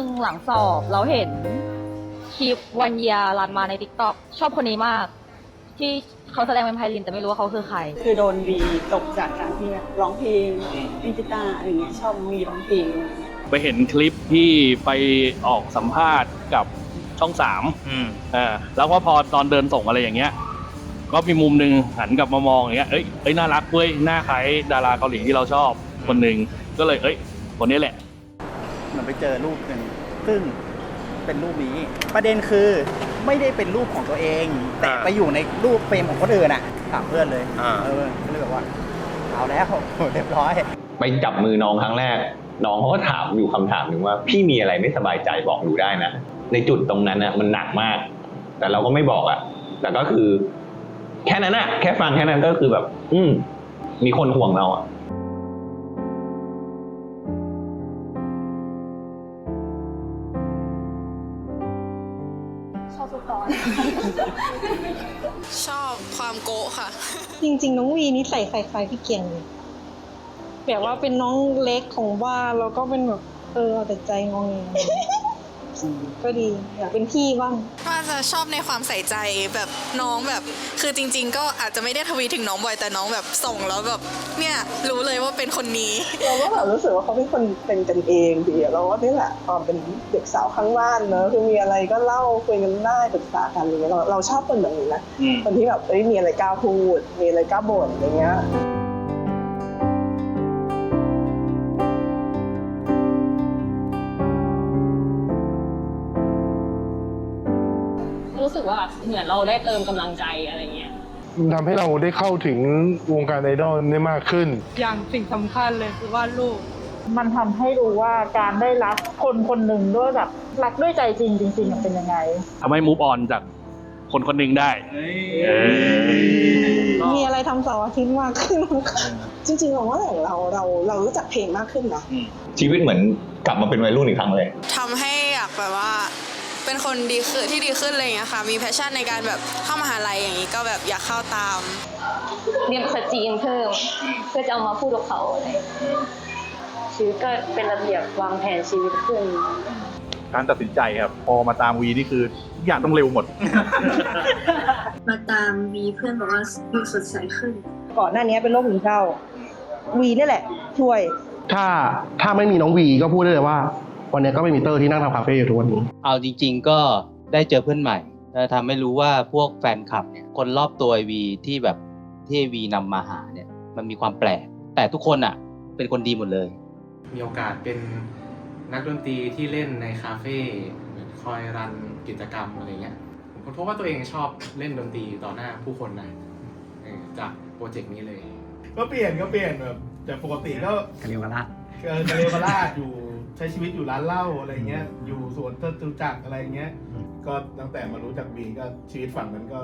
มีช่วงหนึ่งหลังสอบเราเห็นคลิปวันเยียรันมาใน t ิ k t o k ชอบคนนี้มาก ที่เขาแสดงเป็นไพลินแต่ไม่รู้ว่าเขาคือใคร คือโดนวีตกจากการที่ร้องเพลงเล่นกีตาร์อะไรเงี้ยชอบวีร้องเพลงอะไรเงี้ยไปเห็นคลิปที่ไปออกสัมภาษณ์กับช่องสามอืมอ่าแล้วก็พอตอนเดินส่งอะไรอย่างเงี้ย ก็มีมุมหนึ่งหันกลับมามองอย่างเงี้ยเอ้ยเอ้ยน่ารักเว้ยหน้าคล้ายดาราเกาหลีที่เราชอบคนหนึ่งก็เลยเอ้ยคนนี้แหละ มันไปเจอรูปหนึ่งซึ่งเป็นรูปนี้ ประเด็นคือไม่ได้เป็นรูปของตัวเอง แต่อ่าไปอยู่ในรูปเฟรมของคนอื่นอะถามเพื่อนเลยอ่า เออก็เลยแบบว่า เอาแล้วเรียบร้อย ไปจับมือน้องครั้งแรก น้องเขาก็ถามอยู่คำถามหนึ่งว่า พี่มีอะไรไม่สบายใจบอกหนูได้นะ ในจุดตรงนั้นน่ะมันหนักมาก แต่เราก็ไม่บอกอะแต่ก็คือ แค่นั้นอะแค่ฟังแค่นั้นก็คือแบบ อืมมีคนห่วงเราอะ ชอบความโกะค่ะ จริง ๆ น้องวีนี่ใส่คล้ายๆพี่เกียงเลยแบบว่าเป็นน้องเล็กของบ้านแล้วก็เป็นแบบเออเอาแต่ใจงองแง ก็ดีอยากเป็นพี่บ้างว่าจะชอบในความใส่ใจแบบน้องแบบ คือจริง ๆ ก็อาจจะไม่ได้ทวีตถึงน้องบ่อยแต่น้องแบบส่งแล้วแบบเนี่ยรู้เลยว่าเป็นคนนี้เราก็แบบรู้สึกว่าเขาเป็นคนเป็นกันเองดีอะเราว่านี่แหละความเป็นเด็กสาวข้างบ้านเนอะคือมีอะไรก็เล่าคุยกันได้ปรึกษากันอะไรเงี้ยเราเราชอบคนแบบนี้นะอืมคนที่แบบเอ้ยมีอะไรกล้าพูดมีอะไรกล้าบ่นอะไรเงี้ย เหมือนเราได้เติมกำลังใจอะไรเงี้ย มันทำให้เราได้เข้าถึงวงการไอดอลได้มากขึ้น อย่างสิ่งสำคัญเลยคือวาดรูปมันทำให้รู้ว่าการได้รักคนคนหนึ่งด้วยแบบรักด้วยใจจริงจริงๆอะเป็นยังไง ทำให้มูฟออนจากคนคนหนึ่งได้ เออมีอะไรทำเสาร์อาทิตย์มากขึ้น จริงๆเราว่าอย่างเราเราเรารู้จักเพลงมากขึ้นนะ ชีวิตเหมือนกลับมาเป็นวัยรุ่นอีกครั้งเลย ทำให้อยากแบบว่า เป็นคนดีขึ้นที่ดีขึ้นอะไรอย่างเงี้ยค่ะ มีแพชชั่นในการแบบเข้ามหาลัยอย่างนี้ก็แบบอยากเข้าตาม เรียนภาษาจีนเพิ่มเพื่อจะเอามาพูดกับเขาอะไรชีวิตก็เป็นระเบียบวางแผนชีวิตขึ้นการตัดสินใจครับพอมาตามวีนี่คือทุกอย่างต้องเร็วหมด มาตามมีเพื่อนบอกว่าดูสดใสขึ้น ก่อนหน้านี้เป็นโรคซึมเศร้าวีนี่แหละ ช่วย ถ้าถ้าไม่มีน้องวีก็พูดได้เลยว่า วันนี้ก็ไม่มีเตอร์ที่นั่งทำคาเฟ่อยู่ทุกวันนี้ เอาจริง ๆ ก็ได้เจอเพื่อนใหม่และทำให้รู้ว่าพวกแฟนคลับเนี่ยคนรอบตัวไอวีที่แบบที่ไอวีนำมาหาเนี่ยมันมีความแปลก แต่ทุกคนอะ เป็นคนดีหมดเลย มีโอกาสเป็นนักดนตรีที่เล่นในคาเฟ่คอยรันกิจกรรมอะไรเงี้ยผมก็พบว่าตัวเองชอบเล่นดนตรีต่อหน้าผู้คนนะเออจากโปรเจกต์นี้เลย ก็เปลี่ยนก็เปลี่ยนแบบจากปกติก็กะเรียวกะลาดเออกะเรวราชอยู่ ใช้ชีวิตอยู่ร้านเหล้าอะไรเงี้ย อยู่สวนจตุจักรอะไรเงี้ย ก็ตั้งแต่มารู้จักวีก็ชีวิตฝั่งนั้นก็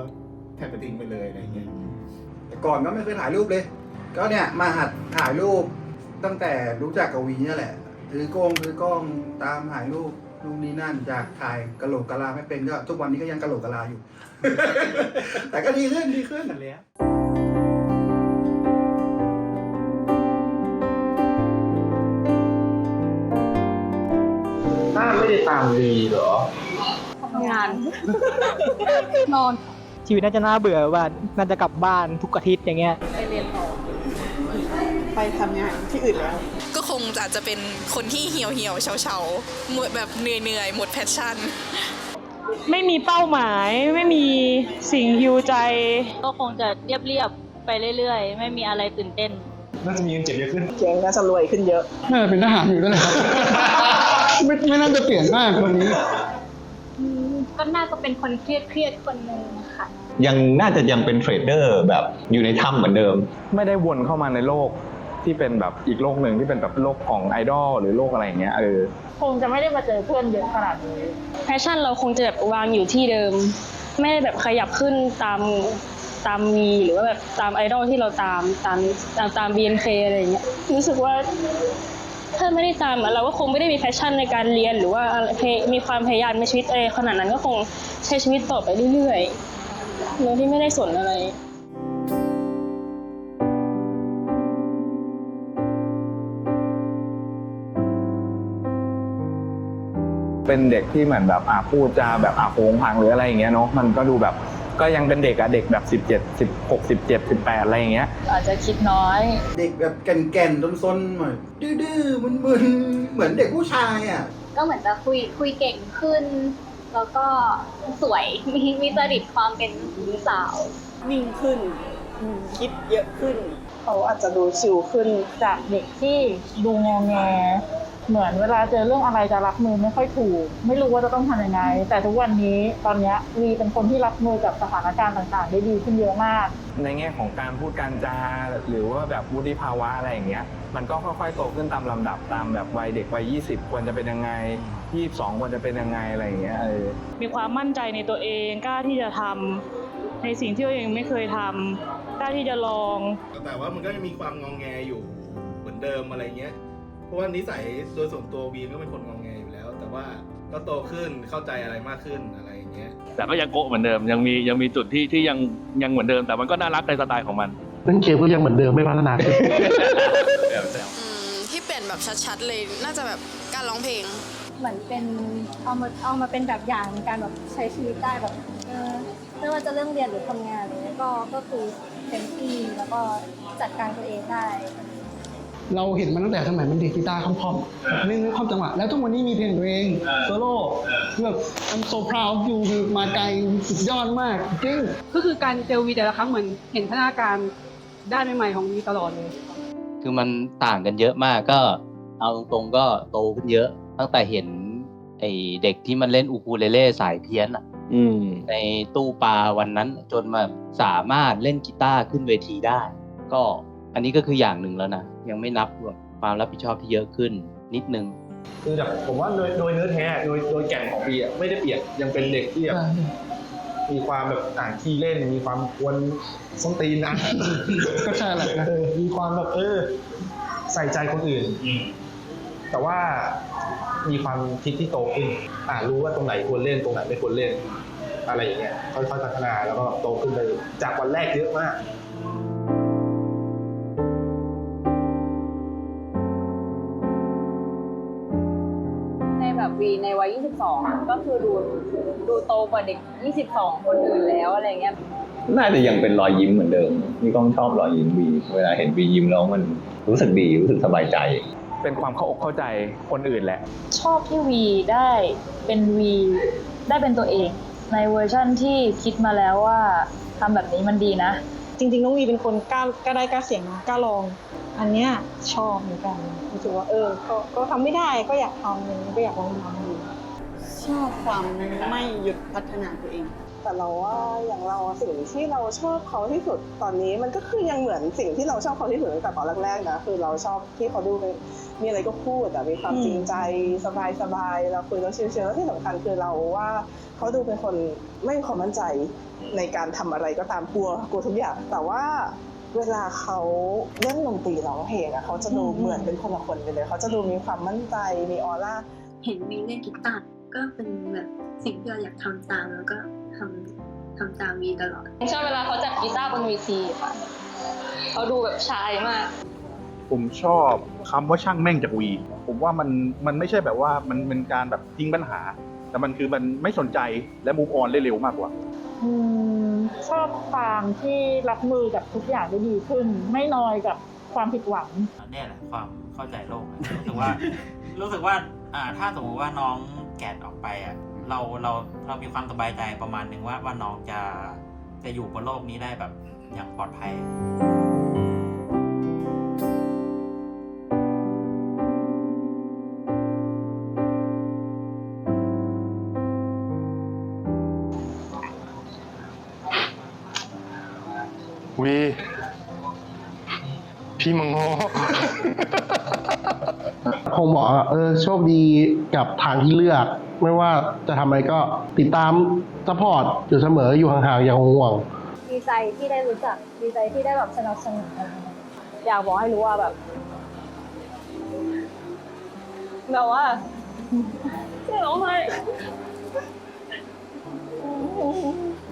แทบจะทิ้งไปเลยอะไรเงี้ย แต่ก่อนก็ไม่เคยถ่ายรูปเลย ก็เนี่ยมาหัดถ่ายรูปตั้งแต่รู้จักกับวีเนี่ยแหละ ถือกล้องถือกล้องตามถ่ายรูปนู่นนี่นั่นจากถ่ายกะโหลกกะลาไม่เป็นก็ทุกวันนี้ก็ยังกะโหลกกะลาอยู่ แต่ก็ดีขึ้นดีขึ้นนั่นแหละ ถ้าไม่ได้ตามวีเหรอ ทำงาน นอนชีวิตน่าจะน่าเบื่อว่าน่าจะกลับบ้านทุกอาทิตย์อย่างเงี้ย ไปเรียนต่อไปทำงานที่อื่นแล้ว ก็คงอาจจะเป็นคนที่เหี่ยวเหี่ยวๆเฉาเฉาๆหมดแบบเหนื่อยเหนื่อยๆหมดแพชชั่น ไม่มีเป้าหมายไม่มีสิ่งฮิวใจ ก็คงจะเรียบๆไปเรื่อยๆ ไม่มีอะไรตื่นเต้น น่าจะมีเงินเก็บเยอะขึ้นเก่งน่าจะรวยขึ้นเยอะ น่าจะเป็นทหารอยู่นั่นแหละครับ ไม่ไม่น่าจะเปลี่ยนมากตรงนี้ก็น่าจะเป็นคนเครียดเครียดๆคนหนึ่งค่ะ ยังน่าจะยังเป็นเทรดเดอร์แบบอยู่ในถ้ำเหมือนเดิม ไม่ได้วนเข้ามาในโลกที่เป็นแบบอีกโลกหนึ่งที่เป็นแบบโลกของไอดอลหรือโลกอะไรอย่างเงี้ยเออ คงจะไม่ได้มาเจอเพื่อนเยอะขนาดนี้ แพชชั่นเราคงจะแบบวางอยู่ที่เดิม ไม่ได้แบบขยับขึ้นตามตามมีหรือว่าแบบตามไอดอลที่เราตามตามตามตาม BNK อะไรอย่างเงี้ยรู้สึกว่า ถ้าไม่ได้ตามเราก็คงไม่ได้มีแพชชั่นในการเรียน หรือว่ามีความพยายามในชีวิตอะไรขนาดนั้นก็คงใช้ชีวิตต่อไปเรื่อยๆโดยที่ไม่ได้สนอะไรเป็นเด็กที่เหมือนแบบอะพูดจาแบบอะโผงผางหรืออะไรอย่างเงี้ยเนาะมันก็ดูแบบ ก็ยังเป็นเด็กอะเด็กแบบ 17 16 17 18 อะไรอย่างเงี้ย อาจจะคิดน้อย เด็กแบบแก่นๆซนๆหน่อยดื้อๆมึนๆเหมือนเด็กผู้ชายอะ ก็เหมือนจะคุยคุยเก่งขึ้น แล้วก็สวยมีมีจริตความเป็นสาว นิ่งขึ้น คิดเยอะขึ้น เขาอาจจะดูชิลขึ้นจากเด็กที่ดูงอแง เหมือนเวลาเจอเรื่องอะไรจะรับมือไม่ค่อยถูก ไม่รู้ว่าจะต้องทำยังไง แต่ทุกวันนี้ตอนเนี้ยวีเป็นคนที่รับมือกับสถานการณ์ต่างๆ ได้ดีขึ้นเยอะมาก ในแง่ของการพูดการจาหรือว่าแบบวุฒิภาวะอะไรอย่างเงี้ย มันก็ค่อยๆโตขึ้นตามลำดับตามแบบวัยเด็กวัย20 ควรจะเป็นยังไง 22 ควรจะเป็นยังไงอะไรอย่างเงี้ยเออมีความมั่นใจในตัวเองกล้าที่จะทำในสิ่งที่ตัวเองไม่เคยทำกล้าที่จะลอง แต่ว่ามันก็ยังมีความงองแงอยู่เหมือนเดิมอะไรเงี้ย เพราะว่านิสัยโดยส่วนตัววีนก็เป็นคนงองแงอยู่แล้ว แต่ว่าก็โตขึ้นเข้าใจอะไรมากขึ้นอะไรอย่างเงี้ย แต่ก็ยังโกะเหมือนเดิมยังมียังมีจุดที่ที่ยังยังเหมือนเดิม แต่มันก็น่ารักในสไตล์ของมัน เล่นเกมก็ยังเหมือนเดิมไม่พัฒนาขึ้นที่เปลี่ยนแบบชัดๆเลยน่าจะแบบการร้องเพลง เหมือนเป็นเอามาเอามาเป็นแบบอย่างในการแบบใช้ชีวิตได้แบบเออไม่ว่าจะเรื่องเรียนหรือทำงานอะไรเงี้ยก็ก็คือเต็มที่แล้วก็จัดการตัวเองได้ เราเห็นมันตั้งแต่สมัยมันดีดกีตาร์คอมๆแบบเล่นคอมจังหวะ แล้วทุกวันนี้มีเพลงตัวเองโซโล่คือแบบ I'm so proud of you คือมาไกลสุดยอดมากจริงก็คือการเจอวีแต่ละครั้งเหมือนเห็นพัฒนาการด้านใหม่ๆของวีตลอดเลย คือมันต่างกันเยอะมากก็เอาตรงๆก็โตขึ้นเยอะ ตั้งแต่เห็นไอเด็กที่มันเล่นอูคูเลเล่สายเพี้ยนอะอืมในตู้ปลาวันนั้นจนมาสามารถเล่นกีตาร์ขึ้นเวทีได้ ก็ อันนี้ก็คืออย่างหนึ่งแล้วนะ ยังไม่นับแบบความรับผิดชอบที่เยอะขึ้นนิดนึง คือแบบผมว่าโดยโดยเนื้อแท้โดยโดยแก่นของปีอะไม่ได้เปลี่ยนยังเป็นเด็กที่แบบมีความแบบอ่านขี้เล่น มีความกวนส้นตีนนะ ก็ใช่แหละนะเออมีความแบบเออ ใส่ใจคนอื่น แต่ว่ามีความคิดที่โตขึ้น อ่ารู้ว่าตรงไหนควรเล่นตรงไหนไม่ควรเล่น อะไรอย่างเงี้ยค่อยๆพัฒนาแล้วก็โตขึ้นไปจากวันแรกเยอะมาก วีในวัย 22 ก็คือดูดูโตกว่าเด็ก 22 คนอื่นแล้วอะไรเงี้ย น่าจะยังเป็นรอยยิ้มเหมือนเดิมนี่ก้องชอบรอยยิ้มวี เวลาเห็นวียิ้มแล้วมันรู้สึกดีรู้สึกสบายใจ เป็นความเข้าอกเข้าใจคนอื่นแหละ ชอบที่วีได้เป็นวีได้เป็นตัวเอง ในเวอร์ชั่นที่คิดมาแล้วว่าทำแบบนี้มันดีนะ จริงๆน้องวีเป็นคนกล้ากล้าได้กล้าเสี่ยงกล้าลอง อันเนี้ยชอบเหมือนกันรู้สึกว่าเออ ก็ก็ทำไม่ได้ก็อยากทำอะไรเงี้ก็อยากลองทำดู ชอบความไม่หยุดพัฒนาตัวเอง แต่เราว่าอย่างเราสิ่งที่เราชอบเขาที่สุดตอนนี้มันก็คือยังเหมือนสิ่งที่เราชอบเขาที่สุดตั้งแต่ตอนแรกๆนะคือเราชอบที่เขาดูเป็นมีอะไรก็พูดแต่มีความจริงใจสบายๆเราคุยแล้วชิลๆแล้วที่สำคัญคือเราว่าเขาดูเป็นคนไม่มีความมั่นใจในการทำอะไรก็ตามกลัวกลัวทุกอย่างแต่ว่าเวลาเขาเล่นดนตรีร้องเพลงอะเขาจะดูเหมือนเป็นคนละคนไปเลยเขาจะดูมีความมั่นใจมีออร่าเห็นวีเล่นกีตาร์ ก็เป็นแบบสิ่งที่เราอยากทำตามแล้วก็ทำทำตามวีตลอดชอบเวลาเขาจับกีตาร์บนเวทีค่ะเขาดูแบบชายมาก ผมชอบคำว่าช่างแม่งจากวี ผมว่ามันมันไม่ใช่แบบว่ามันเป็นการแบบทิ้งปัญหา แต่มันคือมันไม่สนใจและมูฟออนได้เร็วมากกว่าอืมชอบความที่รับมือกับทุกอย่างได้ดีขึ้น ไม่นอยกับความผิดหวังเนี่ยแหละความเข้าใจโลกอะรู้สึกว่ารู้สึกว่า อ่าถ้าสมมติว่าน้องแกดออกไปอะเราเราเรามีความสบายใจประมาณหนึ่งว่าว่าน้องจะจะอยู่บนโลกนี้ได้แบบอย่างปลอดภัยวีพี่มังงอผมบอ เออโชคดีกับทางที่เลือก ไม่ว่าจะทำอะไรก็ติดตามสปอร์ตอยู่เสมออยู่ห่างๆอย่างห่วงดีใจที่ได้รู้จัก ดีใจที่ได้แบบสนับสนุนอะไรเงี้ยอยากบอกให้รู้ว่าแบบแบบว่าจะร้องไห้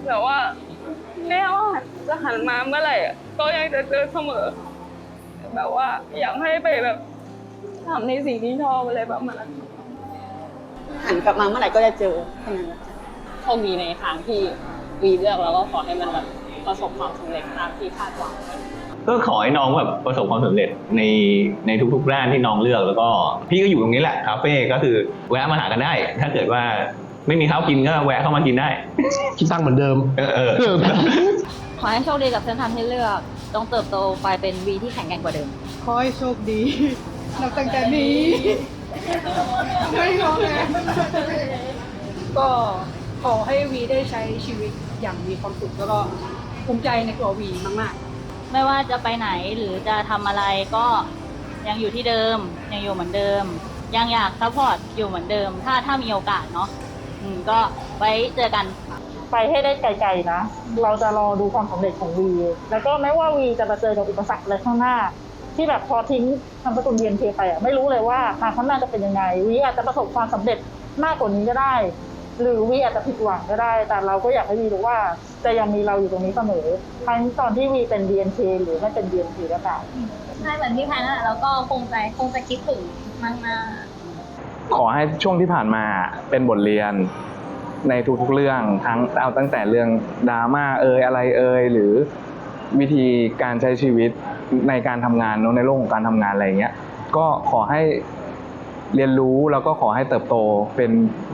แบบว่า แม่ว่าจะหันมาเมื่อไหร่ก็ยังจะเจอเสมอ แบบว่าอยากให้ไปแบบ ทำในสิ่งที่ชอบอะไรแบบนั้นหันกลับมาเมื่อไหร่ก็จะเจอแค่นั้นแหละโชคดีในทางที่วีเลือกแล้วก็ขอให้มันแบบประสบความสำเร็จตามที่คาดหวัง ก็ขอให้น้องแบบประสบความสำเร็จในในทุกๆด้านที่น้องเลือกแล้วก็พี่ก็อยู่ตรงนี้แหละคาเฟ่ก็คือแวะมาหากันได้ ถ้าเกิดว่าไม่มีข้าวกินก็แวะเข้ามากินได้ คิดตังค์เหมือนเดิม เออเออ ขอให้โชคดีกับเส้นทางที่เลือก ต้องเติบโตไปเป็นวีที่แข็งแกร่งกว่าเดิม ขอให้โชคดี นับตั้งแต่นี้ไม่ขอแม่ก็ขอให้วีได้ใช้ชีวิตอย่างมีความสุขแล้วก็ภูมิใจในตัววีมากๆ ไม่ว่าจะไปไหนหรือจะทำอะไรก็ยังอยู่ที่เดิม ยังอยู่เหมือนเดิม ยังอยากซัพพอร์ตอยู่เหมือนเดิม ถ้าถ้ามีโอกาสเนาะอืมก็ไว้เจอกัน ไปให้ได้ไกลๆนะ เราจะรอดูความสำเร็จของวี แล้วก็ไม่ว่าวีจะมาเจอกับอุปสรรคอะไรข้างหน้า ที่แบบพอทิ้งทำสกุลเรียนเคไปอะไม่รู้เลยว่าทางข้างหน้าจะเป็นยังไงวีอาจจะประสบความสำเร็จมากกว่านี้ก็ได้ หรือวีอาจจะผิดหวังก็ได้ แต่เราก็อยากให้วีรู้ว่าจะยังมีเราอยู่ตรงนี้เสมอทั้งตอนที่วีเป็น BNK หรือไม่เป็น BNK ก็ตามใช่เหมือนพี่แพนนั่นแหละแล้วก็คงใจคงจะคิดถึงมากขอให้ช่วงที่ผ่านมาเป็นบทเรียนในทุกๆเรื่องทั้งเอาตั้งแต่เรื่องดราม่าเอ่ยอะไรเอ่ยหรือวิธีการใช้ชีวิต ในการทำงานเนอะในโลกของการทำงานอะไรอย่างเงี้ยก็ขอให้เรียนรู้แล้วก็ขอให้เติบโตเป็น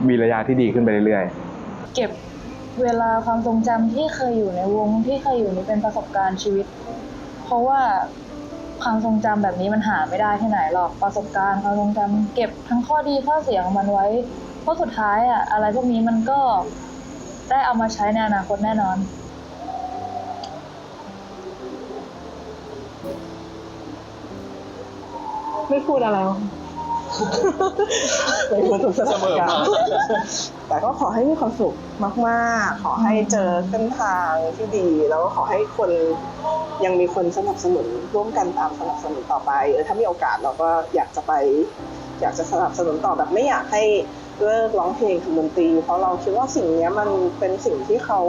วีระยะที่ดีขึ้นไปเรื่อยๆ เก็บเวลาความทรงจำที่เคยอยู่ในวงที่เคยอยู่นี่เป็นประสบการณ์ชีวิต เพราะว่าความทรงจำแบบนี้มันหาไม่ได้ที่ไหนหรอกประสบการณ์ความทรงจำเก็บทั้งข้อดีข้อเสียของมันไว้ เพราะสุดท้ายอะอะไรพวกนี้มันก็ได้เอามาใช้ในอนาคตแน่นอน ไม่พูดอะไรวะในทุกๆสถานการณ์แต่ก็ขอให้มีความสุขมากๆ ขอให้เจอเส้นทางที่ดี แล้วก็ขอให้คนยังมีคนสนับสนุนร่วมกันตามสนับสนุนต่อไปเออถ้ามีโอกาสเราก็อยากจะไป อยากจะสนับสนุนต่อแบบไม่อยากให้ เลิกร้องเพลงทำดนตรีเพราะเราคิดว่าสิ่งนี้มันเป็นสิ่งที่เขา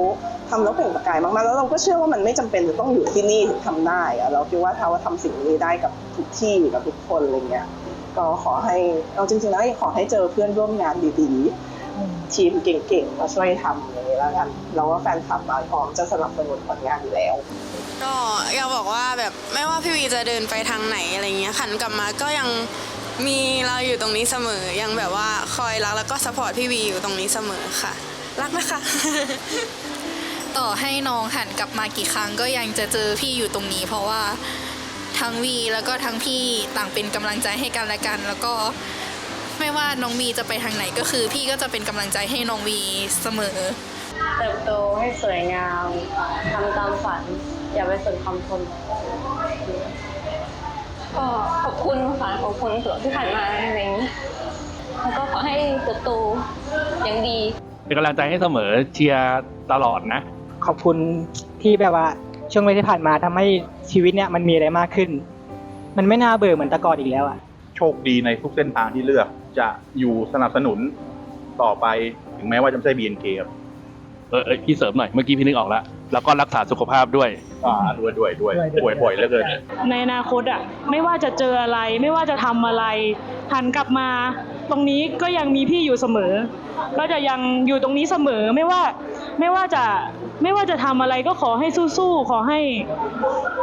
ทำแล้วเปล่งประกายมากๆแล้วเราก็เชื่อว่ามันไม่จำเป็นจะต้องอยู่ที่นี่ถึงทำได้อะเราคิดว่าถ้าว่าทำสิ่งนี้ได้กับทุกที่กับทุกคนอะไรเงี้ยก็ขอให้เอาจริงๆแล้วขอให้เจอเพื่อนร่วมงานดีๆ ทีมเก่งๆมาช่วยทำอย่างนี้แล้วกันเราว่าแฟนคลับมาพร้อมจะสนับสนุนผลงานอยู่แล้วก็อยากบอกว่าแบบไม่ว่าพี่วีจะเดินไปทางไหนอะไรเงี้ยขันกลับมาก็ยัง มีเราอยู่ตรงนี้เสมอ ยังแบบว่าคอยรักแล้วก็สปอร์ตพี่วีอยู่ตรงนี้เสมอค่ะ รักนะคะ ต่อให้น้องหันกลับมากี่ครั้งก็ยังจะเจอพี่อยู่ตรงนี้ เพราะว่าทั้งวีแล้วก็ทั้งพี่ต่างเป็นกำลังใจให้กันและกัน แล้วก็ไม่ว่าน้องวีจะไปทางไหนก็คือ พี่ก็จะเป็นกำลังใจให้น้องวีเสมอ เติบโตให้สวยงามทำตามฝัน อย่าไปสนคำชมก็ขอบคุณค่ะ ขอบคุณสำหรับที่ผ่านมาจริงๆแล้วก็ขอให้เติบโตอย่างดี เป็นกำลังใจให้เสมอเชียร์ตลอดนะ ขอบคุณที่แบบว่า ช่วงเวลาที่ผ่านมาทำให้ชีวิตเนี่ยมันมีอะไรมากขึ้น มันไม่น่าเบื่อเหมือนแต่ก่อนอีกแล้วอะ โชคดีในทุกเส้นทางที่เลือกจะอยู่สนับสนุนต่อไปถึงแม้ว่าจะไม่ใช่ BNK ครับ เออเออพี่เสริมหน่อย เมื่อกี้พี่นึกออกแล้ว แล้วก็รักษาสุขภาพด้วยอ่าด้วยด้วยด้วยป่วยบ่อยเหลือเกิน ในอนาคตอะไม่ว่าจะเจออะไรไม่ว่าจะทำอะไรหันกลับมา ตรงนี้ก็ยังมีพี่อยู่เสมอ ก็จะยังอยู่ตรงนี้เสมอไม่ว่าไม่ว่าจะไม่ว่าจะทำอะไรก็ขอให้สู้ๆขอให้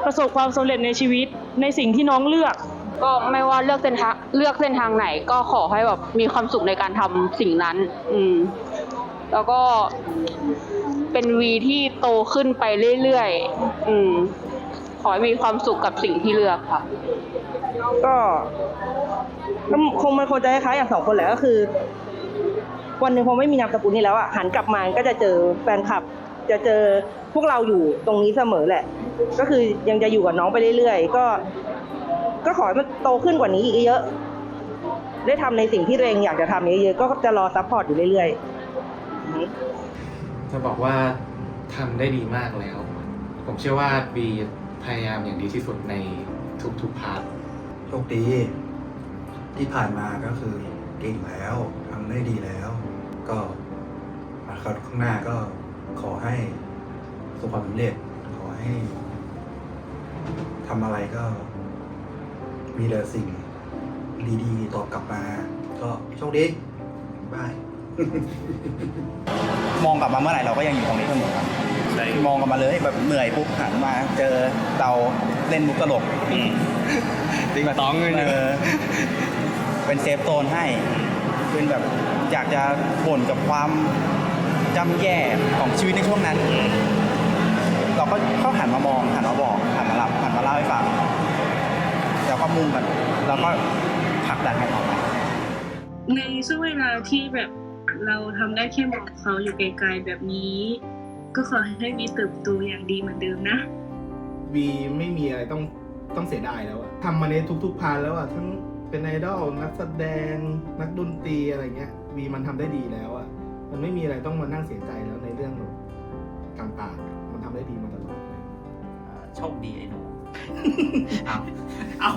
ประสบความสำเร็จในชีวิตในสิ่งที่น้องเลือก ก็ไม่ว่าเลือกเส้นทางเลือกเส้นทางไหน ก็ขอให้แบบมีความสุขในการทำสิ่งนั้น อืม แล้วก็ เป็นวีที่โตขึ้นไปเรื่อยๆ อืม ขอให้มีความสุขกับสิ่งที่เลือกค่ะ ก็ก็คงมันคงจะคล้ายๆอย่างสองคนแหละก็คือ วันหนึ่งพอไม่มีนามสกุลนี้แล้วอะหันกลับมาก็จะเจอแฟนคลับ จะเจอพวกเราอยู่ตรงนี้เสมอแหละ ก็คือยังจะอยู่กับน้องไปเรื่อยๆ ก็ ก็ขอให้มันโตขึ้นกว่านี้อีกเยอะ ได้ทำในสิ่งที่ตัวเองอยากจะทำเยอะๆก็จะรอซัพพอร์ตอยู่เรื่อยๆ จะบอกว่าทำได้ดีมากแล้ว ผมเชื่อว่าบีพยายามอย่างดีที่สุดในทุกๆพาร์ทโชคดี ที่ผ่านมาก็คือเก่งแล้วทำได้ดีแล้ว ก็มาคราวข้างหน้าก็ขอให้ประสบความสำเร็จ ขอให้ทำอะไรก็ มีแต่สิ่งดีๆตอบกลับมา ก็โชคดีบาย มองกลับมาเมื่อไหร่เราก็ยังอยู่ตรงนี้เสมอครับมองกลับมาเลยแบบเหนื่อยปุ๊บหันมา เจอเราเล่นมุกตลกจริงต้องเงินเป็นเซฟโซนให้ เป็นแบบอยากจะบ่นกับความจำแย่ของชีวิตในช่วงนั้น เราก็เข้าหันมามองหันมาบอกหันมาเล่าหันมาเล่าให้ฟังแล้วก็มุ่งกันแล้วก็ผลักดันให้ต่อไป ในช่วงเวลาที่แบบ เราทำได้แค่มองเขาอยู่ไกลๆแบบนี้ ก็ขอให้วีเติบโตอย่างดีเหมือนเดิมนะ วีไม่มีอะไรต้องต้องเสียดายแล้วอะทำมาในทุกๆพาร์ทแล้วอะทั้งเป็นไอดอลนักแสดงนักดนตรีอะไรเงี้ย วีมันทำได้ดีแล้วอะมันไม่มีอะไรต้องมานั่งเสียใจแล้วในเรื่องแบบต่างๆอะมันทำได้ดีมาตลอดเลยโชคดีไอ้หนูเอาเอา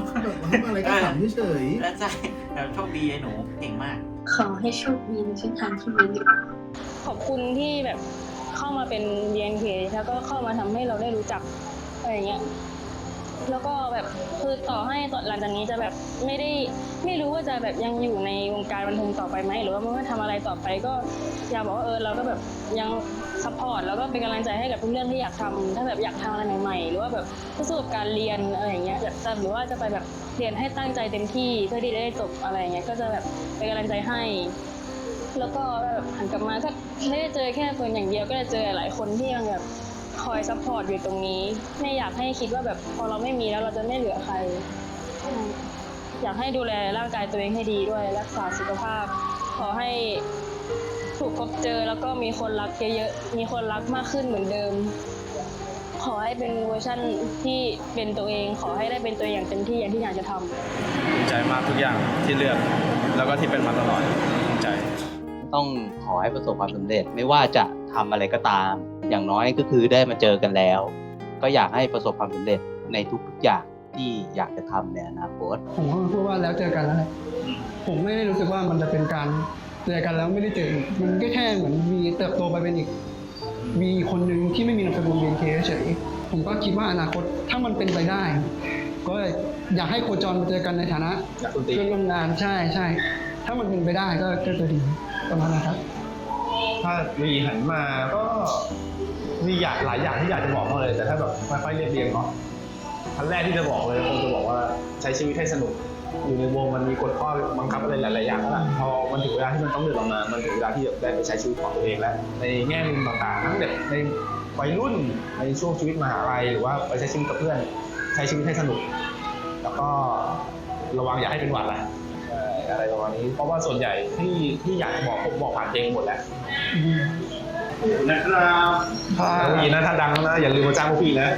อะไรก็ขำเฉยแล้วใช่แบบโชคดีไอ้หนูเก่งมาก ขอให้โชคดีในเส้นทางที่มีอยู่ขอบคุณที่แบบเข้ามาเป็น BNK แล้วก็เข้ามาทำให้เราได้รู้จักอะไรเงี้ยแล้วก็แบบคือต่อให้ตอนหลังจากนี้จะแบบไม่ได้ไม่รู้ว่าจะแบบยังอยู่ในวงการบันเทิงต่อไปไหมหรือว่าไม่ว่าทำอะไรต่อไปก็อยากบอกว่าเออเราก็แบบยัง ซัพพอร์ตแล้วก็เป็นกำลังใจให้กับทุกเรื่องที่อยากทำถ้าแบบอยากทำอะไรใหม่ๆ หรือว่าแบบสู้กับการเรียนอะไรอย่างเงี้ยแบบจะหรือว่าจะไปแบบเรียนให้ตั้งใจเต็มที่เพื่อที่จะได้จบอะไรอย่างเงี้ยก็จะแบบเป็นกำลังใจให้ แล้วก็แบบหันกลับมาก็ไม่ได้เจอแค่คนอย่างเดียวก็จะเจอหลายคนที่ยังแบบคอยซัพพอร์ตอยู่ตรงนี้ ไม่อยากให้คิดว่าแบบพอเราไม่มีแล้วเราจะไม่เหลือใครอืมอยากให้ดูแลร่างกายตัวเองให้ดีด้วยรักษาสุขภาพ ขอให้ ถูกพบเจอแล้วก็มีคนรักเยอะๆ มีคนรักมากขึ้นเหมือนเดิม ขอให้เป็นเวอร์ชั่นที่เป็นตัวเอง ขอให้ได้เป็นตัวเองอย่างเต็มที่อย่างที่อยากจะทำภูมิใจมากทุกอย่างที่เลือก แล้วก็ที่เป็นมาตลอดภูมิใจ ต้องขอให้ประสบความสำเร็จไม่ว่าจะทำอะไรก็ตาม อย่างน้อยก็คือได้มาเจอกันแล้ว ก็อยากให้ประสบความสำเร็จในทุกๆอย่างที่อยากจะทำในอนาคตผมก็พูดว่าแล้วเจอกันแล้วแหละผมไม่ได้รู้สึกว่ามันจะเป็นการ เจอกันแล้วไม่ได้เจออีกมันก็แค่เหมือนวีเติบโตไปเป็นอีกวีคนหนึ่งที่ไม่มีนามสกุลเบียนเคเฉยๆผมก็คิดว่าอนาคตถ้ามันเป็นไปได้ ก็อยากให้โคจรมาเจอกันในฐานะนักดนตรีเพื่อนร่วมงานใช่ใช่ถ้ามันเป็นไปได้ก็ก็จะดีประมาณนั้นครับ ถ้าวีหันมาก็มีอยากหลายอย่างที่อยากจะบอกเขาเลย แต่ถ้าแบบค่อยๆเรียบเรียงเนาะอันแรกที่จะบอกเลยคงจะบอกว่าใช้ชีวิตให้สนุก อยู่ในวงมันมีกฎข้อบังคับอะไรหลายๆอย่างแล้วล่ะพอมันถึงเวลาที่มันต้องเดินออกมา มันถึงเวลาที่จะได้ไปใช้ชีวิตของตัวเองแล้ว ในแง่มุมต่างๆทั้งเด็กในวัยรุ่นในช่วงชีวิตมหาลัยหรือว่าไปใช้ชีวิตกับเพื่อน ใช้ชีวิตให้สนุก แล้วก็ระวังอย่าให้เป็นหวัดละเอ่ออะไรประมาณนี้เพราะว่าส่วนใหญ่ที่ที่อยากจะบอกผมบอกผ่านเพลงหมดแล้วนะครับถ้ามีนะถ้าดังแล้วนะอย่าลืมมาจ้างพวกพี่นะ